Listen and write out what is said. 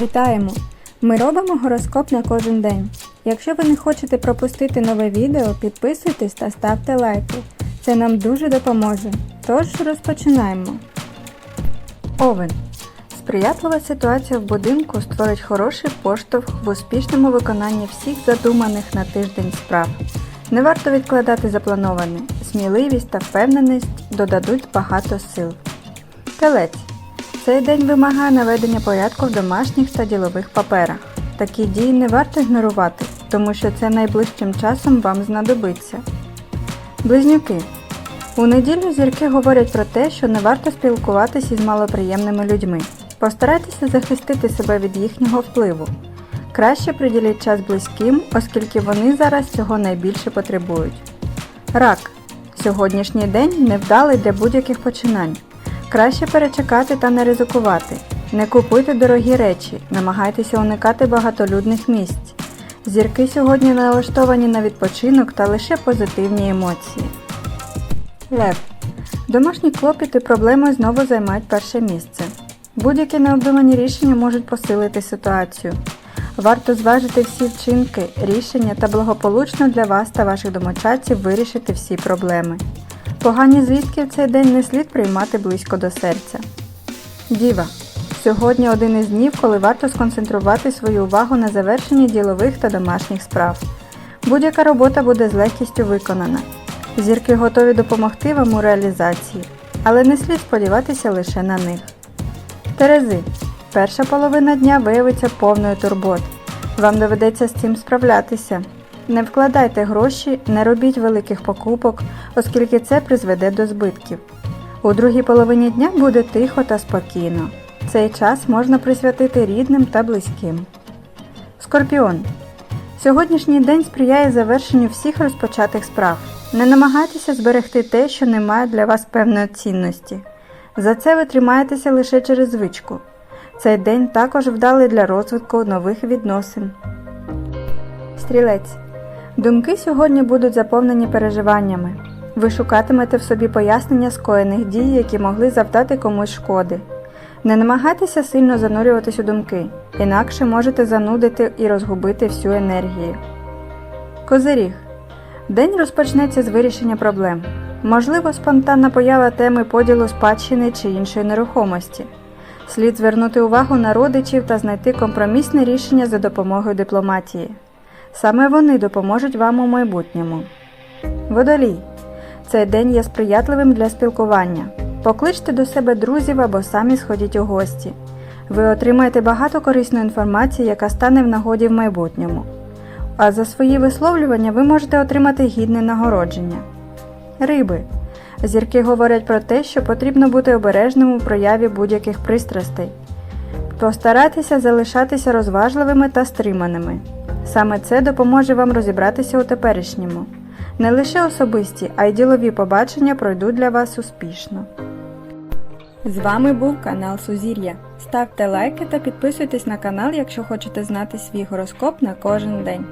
Вітаємо! Ми робимо гороскоп на кожен день. Якщо ви не хочете пропустити нове відео, підписуйтесь та ставте лайки. Це нам дуже допоможе. Тож розпочинаємо. Овен. Сприятлива ситуація в будинку створить хороший поштовх в успішному виконанні всіх задуманих на тиждень справ. Не варто відкладати заплановане. Сміливість та впевненість додадуть багато сил. Телець. Цей день вимагає наведення порядку в домашніх та ділових паперах. Такі дії не варто ігнорувати, тому що це найближчим часом вам знадобиться. Близнюки. У неділю зірки говорять про те, що не варто спілкуватися із малоприємними людьми. Постарайтеся захистити себе від їхнього впливу. Краще приділіть час близьким, оскільки вони зараз цього найбільше потребують. Рак. Сьогоднішній день невдалий для будь-яких починань. Краще перечекати та не ризикувати. Не купуйте дорогі речі, намагайтеся уникати багатолюдних місць. Зірки сьогодні налаштовані на відпочинок та лише позитивні емоції. Лев. Домашні клопіти проблеми знову займають перше місце. Будь-які необдумані рішення можуть посилити ситуацію. Варто зважити всі вчинки, рішення та благополучно для вас та ваших домочадців вирішити всі проблеми. Погані звістки в цей день не слід приймати близько до серця. Діва. Сьогодні один із днів, коли варто сконцентрувати свою увагу на завершенні ділових та домашніх справ. Будь-яка робота буде з легкістю виконана. Зірки готові допомогти вам у реалізації, але не слід сподіватися лише на них. Терези. Перша половина дня виявиться повною турбот. Вам доведеться з цим справлятися. Не вкладайте гроші, не робіть великих покупок, оскільки це призведе до збитків. У другій половині дня буде тихо та спокійно. Цей час можна присвятити рідним та близьким. Скорпіон. Сьогоднішній день сприяє завершенню всіх розпочатих справ. Не намагайтеся зберегти те, що не має для вас певної цінності. За це ви тримаєтеся лише через звичку. Цей день також вдалий для розвитку нових відносин. Стрілець. Думки сьогодні будуть заповнені переживаннями. Ви шукатимете в собі пояснення скоєних дій, які могли завдати комусь шкоди. Не намагайтеся сильно занурюватись у думки, інакше можете занудити і розгубити всю енергію. Козиріг. День розпочнеться з вирішення проблем. Можливо, спонтанна поява теми поділу спадщини чи іншої нерухомості. Слід звернути увагу на родичів та знайти компромісне рішення за допомогою дипломатії. Саме вони допоможуть вам у майбутньому. Водолій. Цей день є сприятливим для спілкування. Покличте до себе друзів або самі сходіть у гості. Ви отримаєте багато корисної інформації, яка стане в нагоді в майбутньому. А за свої висловлювання ви можете отримати гідне нагородження. Риби. Зірки говорять про те, що потрібно бути обережним у прояві будь-яких пристрастей. Постарайтеся залишатися розважливими та стриманими. Саме це допоможе вам розібратися у теперішньому. Не лише особисті, а й ділові побачення пройдуть для вас успішно. З вами був канал Сузір'я. Ставте лайки та підписуйтесь на канал, якщо хочете знати свій гороскоп на кожен день.